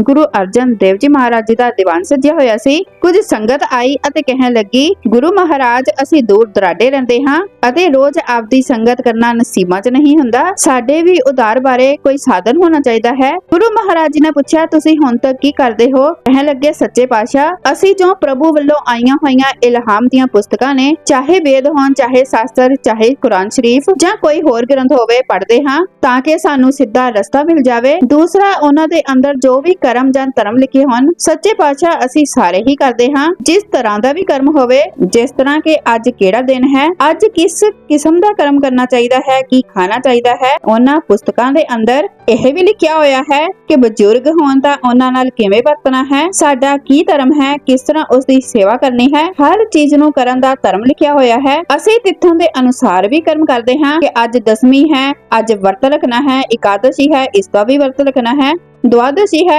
ਗੁਰੂ ਅਰਜਨ ਦੇਵ ਜੀ ਮਹਾਰਾਜ ਜੀ ਦਾ ਦੀਵਾਨ ਸਜਿਆ ਹੋਇਆ ਸੀ। ਕੁਝ ਸੰਗਤ ਆਈ ਅਤੇ ਕਹਿਣ ਲੱਗੀ, ਗੁਰੂ ਮਹਾਰਾਜ, ਅਸੀਂ ਦੂਰ ਦਰਾਡੇ ਰਹਿੰਦੇ ਹਾਂ ਅਤੇ ਰੋਜ਼ ਆਪਦੀ ਸੰਗਤ ਕਰਨਾ ਨਸੀਬਾਂ 'ਚ ਨਹੀਂ ਹੁੰਦਾ। ਸਾਡੇ ਵੀ ਉਧਾਰ ਬਾਰੇ ਕੋਈ ਸਾਧਨ ਹੋਣਾ ਚਾਹੀਦਾ ਹੈ। ਗੁਰੂ ਮਹਾਰਾਜ ਜੀ ਨੇ ਪੁੱਛਿਆ, ਤੁਸੀਂ ਹੁਣ ਤੱਕ ਕੀ ਕਰਦੇ ਹੋ? ਕਹਿਣ ਲੱਗੇ, ਸੱਚੇ ਪਾਤਸ਼ਾਹ, ਅਸੀਂ ਜੋ ਪ੍ਰਭੂ ਵੱਲੋਂ ਆਈਆਂ ਹੋਈਆਂ ਇਲਹਾਮ ਦੀਆਂ ਪੁਸਤਕਾਂ ਨੇ, ਚਾਹੇ ਵੇਦ ਹੋਣ, ਚਾਹੇ ਸ਼ਾਸਤਰ, ਚਾਹੇ ਕੁਰਾਨ ਸ਼ਰੀਫ ਜਾਂ ਕੋਈ ਹੋਰ ਗ੍ਰੰਥ ਹੋਵੇ, ਪੜ੍ਹਦੇ ਹਾਂ ਤਾਂ ਕਿ ਸਾਨੂੰ ਸਿੱਧਾ ਰਸਤਾ ਮਿਲ ਜਾਵੇ। ਦੂਸਰਾ, ਉਹਨਾਂ ਦੇ ਅੰਦਰ ਜੋ ਵੀ ਕਰਮ ਜਾਂ ਧਰਮ ਲਿਖੇ ਹੋਣ, ਸੱਚੇ ਪਾਤਸ਼ਾਹ ਅਸੀਂ ਸਾਰੇ ਹੀ ਕਰਦੇ ਹਾਂ। ਜਿਸ ਤਰ੍ਹਾਂ ਦਾ ਵੀ ਕਰਮ ਹੋਵੇ, ਜਿਸ ਤਰ੍ਹਾਂ ਕਿ ਅੱਜ ਕਿਹੜਾ ਦਿਨ ਹੈ, ਅੱਜ ਕਿਸ ਕਿਸਮ ਦਾ ਕਰਮ ਕਰਨਾ ਚਾਹੀਦਾ ਹੈ, ਕੀ ਖਾਣਾ ਚਾਹੀਦਾ ਹੈ, ਉਹਨਾਂ ਪੁਸਤਕਾਂ ਦੇ ਅੰਦਰ ਇਹ ਵੀ ਲਿਖਿਆ ਹੋਇਆ ਹੈ ਕਿ ਬਜ਼ੁਰਗ ਹੋਣ ਤਾਂ ਉਹਨਾਂ ਨਾਲ ਕਿਵੇਂ ਵਰਤਣਾ ਹੈ, ਸਾਡਾ ਕੀ ਧਰਮ ਹੈ, ਕਿਸ ਤਰ੍ਹਾਂ ਉਸ ਦੀ ਸੇਵਾ ਕਰਨੀ ਹੈ, ਹਰ ਚੀਜ਼ ਨੂੰ ਕਰਨ ਦਾ ਧਰਮ ਲਿਖਿਆ ਹੋਇਆ ਹੈ। ਅਸੀਂ ਤਿੱਥਾਂ ਦੇ ਅਨੁਸਾਰ ਵੀ ਕਰਮ ਕਰਦੇ ਹਾਂ ਕਿ ਅੱਜ ਦਸਵੀਂ ਹੈ, ਅੱਜ ਵਰਤ ਰੱਖਣਾ ਹੈ, ਇਕਾਦਸ਼ੀ ਹੈ, ਇਸ ਦਾ ਵੀ ਵਰਤ ਰੱਖਣਾ ਹੈ। ਦੁਆਦਸ਼ੀ ਹੈ